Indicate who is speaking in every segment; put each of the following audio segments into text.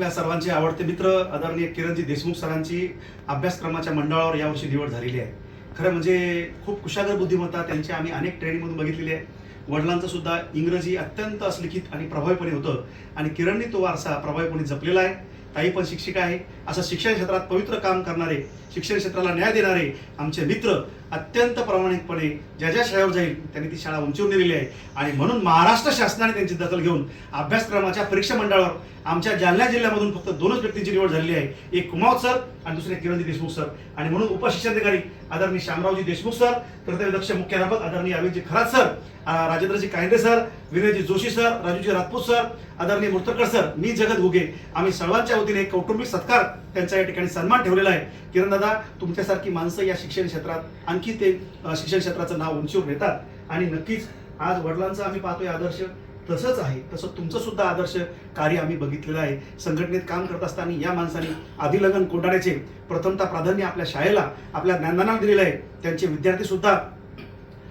Speaker 1: आपल्या सर्वांचे आवडते मित्र आदरणीय किरणजी देशमुख सरांची अभ्यासक्रमाच्या मंडळावर यावर्षी निवड झालेली आहे. खरं म्हणजे खूप कुशागर बुद्धिमत्ता त्यांची आम्ही अनेक ट्रेनिंगमधून बघितलेली आहे. वडिलांचं सुद्धा इंग्रजी अत्यंत असलिखित आणि प्रभावीपणे होतं. आणि किरणनी तो वारसा प्रभावीपणे जपलेला आहे. ताई पण शिक्षिका आहे. असं शिक्षण क्षेत्रात पवित्र काम करणारे शिक्षण क्षेत्राला न्याय देणारे आमचे मित्र अत्यंत प्रामाणिकपणे ज्या ज्या शाळेवर जाईल त्यांनी ती शाळा उंचीवर नेलेली आहे. आणि म्हणून महाराष्ट्र शासनाने त्यांची दखल घेऊन अभ्यासक्रमाच्या परीक्षा मंडळावर आमच्या जालना जिल्ह्यामधून फक्त दोनच व्यक्तींची निवड झालेली आहे. एक कुमावत सर आणि दुसरे किरणजी देशमुख सर. आणि म्हणून उपशिक्षणाधिकारी आदरणीय श्यामरावजी देशमुख सर कर्तव्यदक्ष मुख्याध्यापक आदरणीय Avinji Kharat sir Rajendraji Kayande sir Vinayji Joshi sir Rajuji Rajput sir आदरणीय मुर्तकर सर मी जगत घुगे आम्ही सर्वांच्या वतीने कौटुंबिक सत्कार त्यांचा या ठिकाणी सन्मान ठेवलेला आहे. किरण दादा तुमच्यासारखी माणसं या शिक्षण क्षेत्रात आणखी ते शिक्षण क्षेत्राचं नाव उंचीवर नेतात. आणि नक्कीच आज वडिलांचा आम्ही पाहतोय आदर्श. तसंच आहे. तसं तुमचं सुद्धा आदर्श कार्य आम्ही बघितलेलं आहे. संघटनेत काम करत असताना या माणसाने आदिलगन कोंडाण्याचे प्रथमता प्राधान्य आपल्या शाळेला आपल्या ज्ञानदानाला दिलेलं आहे. त्यांचे विद्यार्थी सुद्धा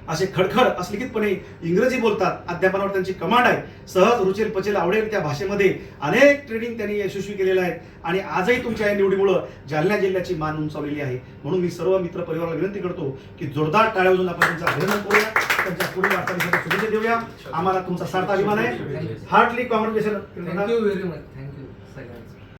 Speaker 1: असे खडखड असलिखितपणे इंग्रजी बोलतात. अध्यापनावर त्यांची कमांड आहे. सहज रुचेल पचेल आवडेल त्या भाषेमध्ये अनेक ट्रेनिंग त्यांनी यशस्वी केलेलं आहे. आणि आजही तुमच्या या निवडीमुळं जालना जिल्ह्याची मान उंचावलेली आहे. म्हणून मी सर्व मित्र परिवाराला विनंती करतो की जोरदार टाळ्या वाजून आपण त्यांचं अभिनंदन करूया. त्यांच्या पुढील वाटचालीसाठी शुभेच्छा देऊया. आम्हाला तुमचा सार्थ अभिमान आहे. Heartly communication
Speaker 2: thank you very much thank you सगळ्यांचं.